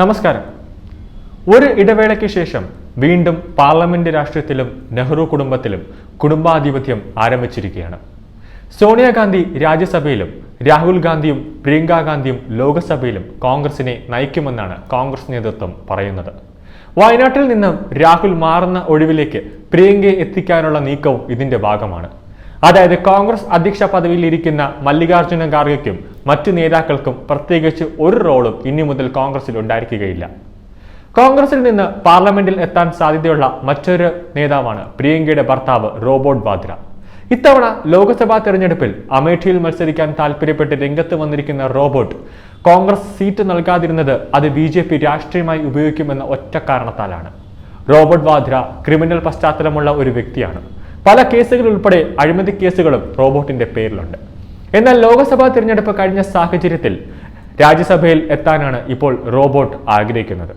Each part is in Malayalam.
നമസ്കാരം. ഒരു ഇടവേളയ്ക്ക് ശേഷം വീണ്ടും പാർലമെന്റ് രാഷ്ട്രീയത്തിലും നെഹ്റു കുടുംബത്തിലും കുടുംബാധിപത്യം ആരംഭിച്ചിരിക്കുകയാണ്. സോണിയാഗാന്ധി രാജ്യസഭയിലും രാഹുൽ ഗാന്ധിയും പ്രിയങ്ക ഗാന്ധിയും ലോക്സഭയിലും കോൺഗ്രസിനെ നയിക്കുമെന്നാണ് കോൺഗ്രസ് നേതൃത്വം പറയുന്നത്. വയനാട്ടിൽ നിന്നും രാഹുൽ മാറുന്ന ഒഴിവിലേക്ക് പ്രിയങ്കയെ എത്തിക്കാനുള്ള നീക്കവും ഇതിന്റെ ഭാഗമാണ്. അതായത് കോൺഗ്രസ് അധ്യക്ഷ പദവിയിൽ ഇരിക്കുന്ന മല്ലികാർജുന ഖാർഗെക്കും മറ്റു നേതാക്കൾക്കും പ്രത്യേകിച്ച് ഒരു റോളും ഇനി മുതൽ കോൺഗ്രസിൽ ഉണ്ടായിരിക്കുകയില്ല. കോൺഗ്രസിൽ നിന്ന് പാർലമെന്റിൽ എത്താൻ സാധ്യതയുള്ള മറ്റൊരു നേതാവാണ് പ്രിയങ്കയുടെ ഭർത്താവ് റോബോട്ട് വാദ്ര. ഇത്തവണ ലോക്സഭാ തെരഞ്ഞെടുപ്പിൽ അമേഠിയിൽ മത്സരിക്കാൻ താല്പര്യപ്പെട്ട് രംഗത്ത് വന്നിരിക്കുന്ന റോബോട്ട് കോൺഗ്രസ് സീറ്റ് നൽകാതിരുന്നത് അത് ബി ജെ പി രാഷ്ട്രീയമായി ഉപയോഗിക്കുമെന്ന ഒറ്റ കാരണത്താലാണ്. റോബോട്ട് വാദ്ര ക്രിമിനൽ പശ്ചാത്തലമുള്ള ഒരു വ്യക്തിയാണ്. പല കേസുകൾ ഉൾപ്പെടെ അഴിമതി കേസുകളും റോബോട്ടിന്റെ പേരിലുണ്ട്. എന്നാൽ ലോക്സഭാ തിരഞ്ഞെടുപ്പ് കഴിഞ്ഞ സാഹചര്യത്തിൽ രാജ്യസഭയിൽ എത്താനാണ് ഇപ്പോൾ റോബോട്ട് ആഗ്രഹിക്കുന്നത്.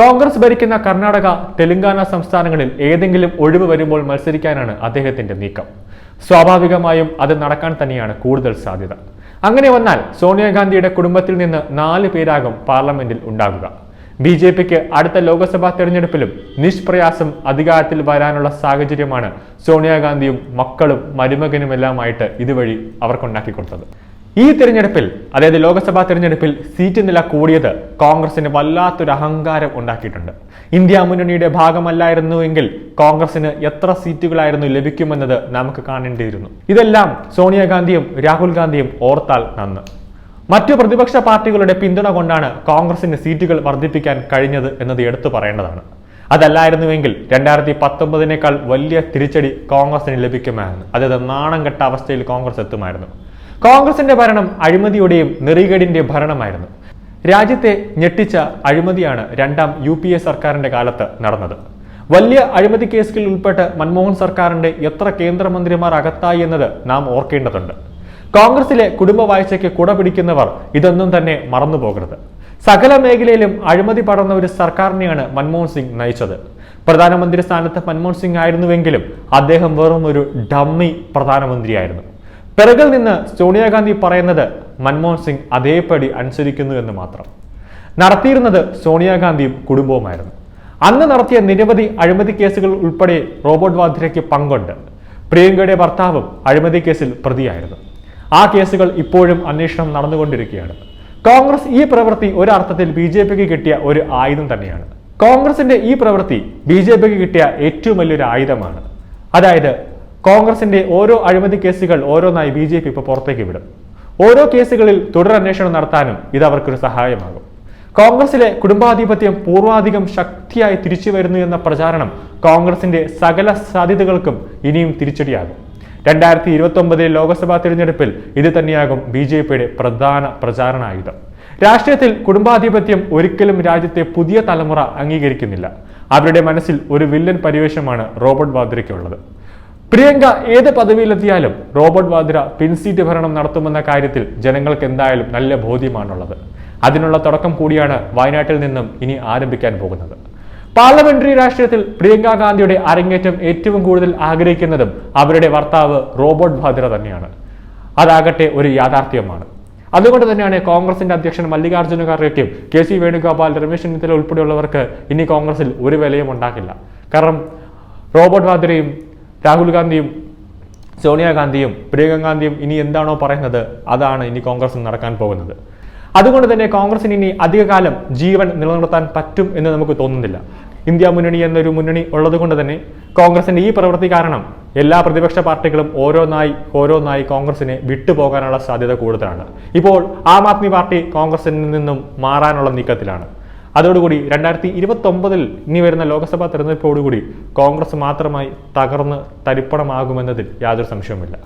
കോൺഗ്രസ് ഭരിക്കുന്ന കർണാടക തെലങ്കാന സംസ്ഥാനങ്ങളിൽ ഏതെങ്കിലും ഒഴിവ് വരുമ്പോൾ മത്സരിക്കാനാണ് അദ്ദേഹത്തിന്റെ നീക്കം. സ്വാഭാവികമായും അത് നടക്കാൻ തന്നെയാണ് കൂടുതൽ സാധ്യത. അങ്ങനെ വന്നാൽ സോണിയാഗാന്ധിയുടെ കുടുംബത്തിൽ നിന്ന് നാല് പേരാകും പാർലമെന്റിൽ ഉണ്ടാകുക ബി ജെ പിക്ക് അടുത്ത ലോക്സഭാ തെരഞ്ഞെടുപ്പിലും നിഷ്പ്രയാസം അധികാരത്തിൽ വരാനുള്ള സാഹചര്യമാണ് സോണിയാഗാന്ധിയും മക്കളും മരുമകനുമെല്ലാമായിട്ട് ഇതുവഴി അവർക്കുണ്ടാക്കി കൊടുത്തത്. ഈ തിരഞ്ഞെടുപ്പിൽ അതായത് ലോക്സഭാ തിരഞ്ഞെടുപ്പിൽ സീറ്റ് നില കൂടിയത് കോൺഗ്രസിന് വല്ലാത്തൊരു അഹങ്കാരം ഉണ്ടാക്കിയിട്ടുണ്ട്. ഇന്ത്യ മുന്നണിയുടെ ഭാഗമല്ലായിരുന്നുവെങ്കിൽ കോൺഗ്രസിന് എത്ര സീറ്റുകളായിരുന്നു ലഭിക്കുമെന്നത് നമുക്ക് കാണേണ്ടിയിരുന്നു. ഇതെല്ലാം സോണിയാഗാന്ധിയും രാഹുൽ ഗാന്ധിയും ഓർത്താൽ നന്ന്. മറ്റു പ്രതിപക്ഷ പാർട്ടികളുടെ പിന്തുണ കൊണ്ടാണ് കോൺഗ്രസിന് സീറ്റുകൾ വർദ്ധിപ്പിക്കാൻ കഴിഞ്ഞത് എന്നത് എടുത്തു പറയേണ്ടതാണ്. അതല്ലായിരുന്നുവെങ്കിൽ രണ്ടായിരത്തി പത്തൊമ്പതിനേക്കാൾ വലിയ തിരിച്ചടി കോൺഗ്രസിന് ലഭിക്കുമായിരുന്നു. അതായത് നാണം കെട്ട അവസ്ഥയിൽ കോൺഗ്രസ് എത്തുമായിരുന്നു. കോൺഗ്രസിന്റെ ഭരണം അഴിമതിയുടെയും നെറികേടിന്റെ ഭരണമായിരുന്നു. രാജ്യത്തെ ഞെട്ടിച്ച അഴിമതിയാണ് രണ്ടാം യു പി എ സർക്കാരിന്റെ കാലത്ത് നടന്നത്. വലിയ അഴിമതി കേസുകളിൽ ഉൾപ്പെട്ട് മൻമോഹൻ സർക്കാരിന്റെ എത്ര കേന്ദ്രമന്ത്രിമാർ അകത്തായി എന്നത് നാം ഓർക്കേണ്ടതുണ്ട്. കോൺഗ്രസിലെ കുടുംബ വാഴ്ചയ്ക്ക് കുട പിടിക്കുന്നവർ ഇതൊന്നും തന്നെ മറന്നു പോകരുത്. സകല മേഖലയിലും അഴിമതി പടർന്ന ഒരു സർക്കാരിനെയാണ് മൻമോഹൻ സിംഗ് നയിച്ചത്. പ്രധാനമന്ത്രി സ്ഥാനത്ത് മൻമോഹൻ സിംഗ് ആയിരുന്നുവെങ്കിലും അദ്ദേഹം വെറും ഒരു ഡമ്മി പ്രധാനമന്ത്രിയായിരുന്നു. പിറകിൽ നിന്ന് സോണിയാഗാന്ധി പറയുന്നത് മൻമോഹൻ സിംഗ് അതേപടി അനുസരിക്കുന്നു എന്ന് മാത്രം. നടത്തിയിരുന്നത് സോണിയാഗാന്ധിയും കുടുംബവുമായിരുന്നു. അന്ന് നടത്തിയ നിരവധി അഴിമതി കേസുകൾ ഉൾപ്പെടെ റോബോട്ട് വാദ്രയ്ക്ക് പങ്കുണ്ട്. പ്രിയങ്കയുടെ ഭർത്താവും അഴിമതി കേസിൽ പ്രതിയായിരുന്നു. ആ കേസുകൾ ഇപ്പോഴും അന്വേഷണം നടന്നുകൊണ്ടിരിക്കുകയാണ്. കോൺഗ്രസ് ഈ പ്രവൃത്തി ഒരർത്ഥത്തിൽ ബി ജെ പിക്ക് കിട്ടിയ ഒരു ആയുധം തന്നെയാണ്. കോൺഗ്രസിന്റെ ഈ പ്രവൃത്തി ബി ജെ പിക്ക് കിട്ടിയ ഏറ്റവും വലിയൊരു ആയുധമാണ്. അതായത് കോൺഗ്രസിന്റെ ഓരോ അഴിമതി കേസുകൾ ഓരോന്നായി ബി ജെ പി ഇപ്പോൾ പുറത്തേക്ക് വിടും. ഓരോ കേസുകളിൽ തുടരന്വേഷണം നടത്താനും ഇത് അവർക്കൊരു സഹായമാകും. കോൺഗ്രസിലെ കുടുംബാധിപത്യം പൂർവാധികം ശക്തിയായി തിരിച്ചു വരുന്നു എന്ന പ്രചാരണം കോൺഗ്രസിന്റെ സകല സാധ്യതകൾക്കും ഇനിയും തിരിച്ചടിയാകും. രണ്ടായിരത്തി ഇരുപത്തി ഒമ്പതിലെ ലോക്സഭാ തിരഞ്ഞെടുപ്പിൽ ഇത് തന്നെയാകും ബി ജെ പിയുടെ പ്രധാന പ്രചാരണായുധം. രാഷ്ട്രീയത്തിൽ കുടുംബാധിപത്യം ഒരിക്കലും രാജ്യത്തെ പുതിയ തലമുറ അംഗീകരിക്കുന്നില്ല. അവരുടെ മനസ്സിൽ ഒരു വില്ലൻ പരിവേഷമാണ് റോബർട്ട് വാദ്രയ്ക്കുള്ളത്. പ്രിയങ്ക ഏത് പദവിയിലെത്തിയാലും റോബർട്ട് വാദ്ര പിൻസീറ്റ് ഭരണം നടത്തുമെന്ന കാര്യത്തിൽ ജനങ്ങൾക്ക് എന്തായാലും നല്ല ബോധ്യമാണുള്ളത്. അതിനുള്ള തുടക്കം കൂടിയാണ് വയനാട്ടിൽ നിന്നും ഇനി ആരംഭിക്കാൻ പോകുന്നത്. പാർലമെന്ററി രാഷ്ട്രീയത്തിൽ പ്രിയങ്ക ഗാന്ധിയുടെ അരങ്ങേറ്റം ഏറ്റവും കൂടുതൽ ആഗ്രഹിക്കുന്നതും അവരുടെ ഭർത്താവ് റോബോട്ട് ഭദ്ര തന്നെയാണ്. അതാകട്ടെ ഒരു യാഥാർത്ഥ്യമാണ്. അതുകൊണ്ട് തന്നെയാണ് കോൺഗ്രസിന്റെ അധ്യക്ഷൻ മല്ലികാർജുന ഖാർഗെക്കും കെ സി വേണുഗോപാൽ രമേശ് ചെന്നിത്തല ഉൾപ്പെടെയുള്ളവർക്ക് ഇനി കോൺഗ്രസിൽ ഒരു വിലയും ഉണ്ടാക്കില്ല കാരണം റോബോട്ട് വാദ്രയും രാഹുൽ ഗാന്ധിയും സോണിയാഗാന്ധിയും പ്രിയങ്ക ഗാന്ധിയും ഇനി എന്താണോ പറയുന്നത് അതാണ് ഇനി കോൺഗ്രസ് നടക്കാൻ പോകുന്നത്. അതുകൊണ്ട് തന്നെ കോൺഗ്രസിന് ഇനി അധികകാലം ജീവൻ നിലനിർത്താൻ പറ്റും എന്ന് നമുക്ക് തോന്നുന്നില്ല. ഇന്ത്യ മുന്നണി എന്നൊരു മുന്നണി ഉള്ളതുകൊണ്ട് തന്നെ കോൺഗ്രസിന്റെ ഈ പ്രവൃത്തി കാരണം എല്ലാ പ്രതിപക്ഷ പാർട്ടികളും ഓരോന്നായി ഓരോന്നായി കോൺഗ്രസിനെ വിട്ടുപോകാനുള്ള സാധ്യത കൂടുതലാണ്. ഇപ്പോൾ ആം ആദ്മി പാർട്ടി കോൺഗ്രസിൽ നിന്നും മാറാനുള്ള നീക്കത്തിലാണ്. അതോടുകൂടി രണ്ടായിരത്തി ഇരുപത്തി ഒമ്പതിൽ ഇനി വരുന്ന ലോക്സഭാ തെരഞ്ഞെടുപ്പോടുകൂടി കോൺഗ്രസ് മാത്രമായി തകർന്ന് തരിപ്പണമാകുമെന്നതിൽ യാതൊരു സംശയവുമില്ല.